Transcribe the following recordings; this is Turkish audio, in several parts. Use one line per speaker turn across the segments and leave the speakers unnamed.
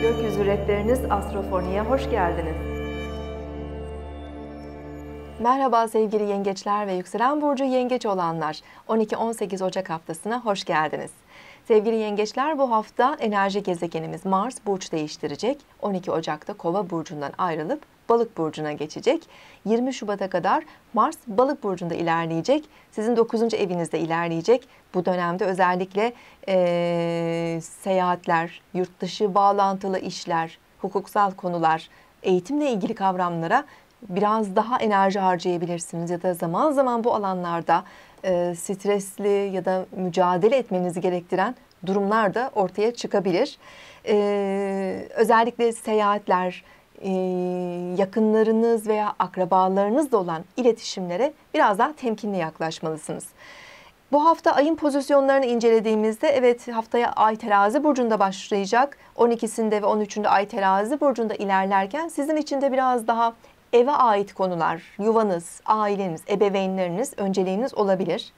Kalpleriniz Astrofoni'ye hoş geldiniz.
Merhaba sevgili yengeçler ve yükselen burcu yengeç olanlar. 12-18 Ocak haftasına hoş geldiniz. Sevgili yengeçler bu hafta enerji gezegenimiz Mars burç değiştirecek. 12 Ocak'ta Kova burcundan ayrılıp Balık burcuna geçecek. 20 Şubat'a kadar Mars Balık burcunda ilerleyecek. Sizin 9. evinizde ilerleyecek. Bu dönemde özellikle e, seyahatler, yurt dışı bağlantılı işler, hukuksal konular, eğitimle ilgili kavramlara biraz daha enerji harcayabilirsiniz ya da zaman zaman bu alanlarda e, stresli ya da mücadele etmenizi gerektiren durumlar da ortaya çıkabilir. E, özellikle seyahatler, e, yakınlarınız veya akrabalarınızla olan iletişimlere biraz daha temkinli yaklaşmalısınız. Bu hafta ayın pozisyonlarını incelediğimizde evet haftaya ay terazi burcunda başlayacak. 12'sinde ve 13'ünde ay terazi burcunda ilerlerken sizin için de biraz daha eve ait konular, yuvanız, aileniz, ebeveynleriniz önceliğiniz olabilir.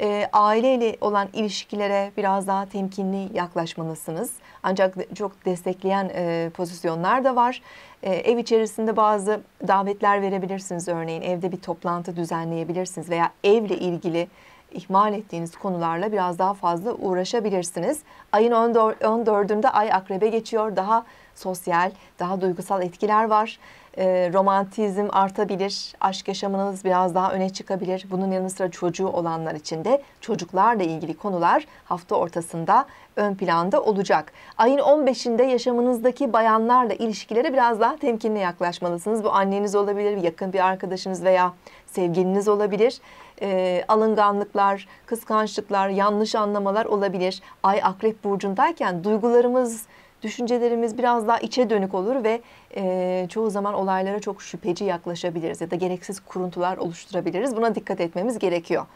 E, aileyle olan ilişkilere biraz daha temkinli yaklaşmalısınız. Ancak çok destekleyen e, pozisyonlar da var. E, ev içerisinde bazı davetler verebilirsiniz. Örneğin evde bir toplantı düzenleyebilirsiniz veya evle ilgili ihmal ettiğiniz konularla biraz daha fazla uğraşabilirsiniz. Ayın 14'ünde ay akrebe geçiyor. Daha sosyal, daha duygusal etkiler var. E, romantizm artabilir, aşk yaşamınız biraz daha öne çıkabilir. Bunun yanı sıra çocuğu olanlar için de çocuklarla ilgili konular hafta ortasında ön planda olacak. Ayın 15'inde yaşamınızdaki bayanlarla ilişkilere biraz daha temkinli yaklaşmalısınız. Bu anneniz olabilir, yakın bir arkadaşınız veya sevgiliniz olabilir. E, alınganlıklar, kıskançlıklar, yanlış anlamalar olabilir. Ay akrep burcundayken duygularımız düşüncelerimiz biraz daha içe dönük olur ve e, çoğu zaman olaylara çok şüpheci yaklaşabiliriz ya da gereksiz kuruntular oluşturabiliriz. Buna dikkat etmemiz gerekiyor.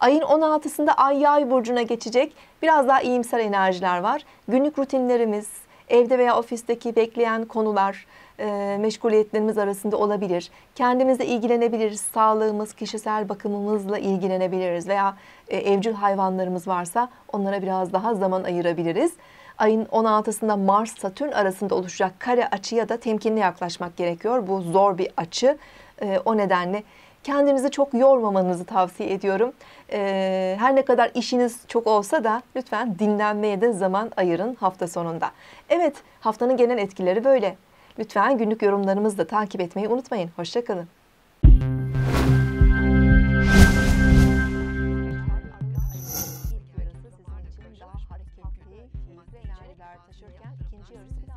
Ayın 16'sında Ay Yay burcuna geçecek. Biraz daha iyimser enerjiler var. Günlük rutinlerimiz, evde veya ofisteki bekleyen konular, e, meşguliyetlerimiz arasında olabilir. Kendimizle ilgilenebiliriz. Sağlığımız, kişisel bakımımızla ilgilenebiliriz veya e, evcil hayvanlarımız varsa onlara biraz daha zaman ayırabiliriz ayın 16'sında Mars Satürn arasında oluşacak kare açıya da temkinli yaklaşmak gerekiyor. Bu zor bir açı. E, o nedenle kendinizi çok yormamanızı tavsiye ediyorum. E, her ne kadar işiniz çok olsa da lütfen dinlenmeye de zaman ayırın hafta sonunda. Evet haftanın genel etkileri böyle. Lütfen günlük yorumlarımızı da takip etmeyi unutmayın. Hoşçakalın. yarısı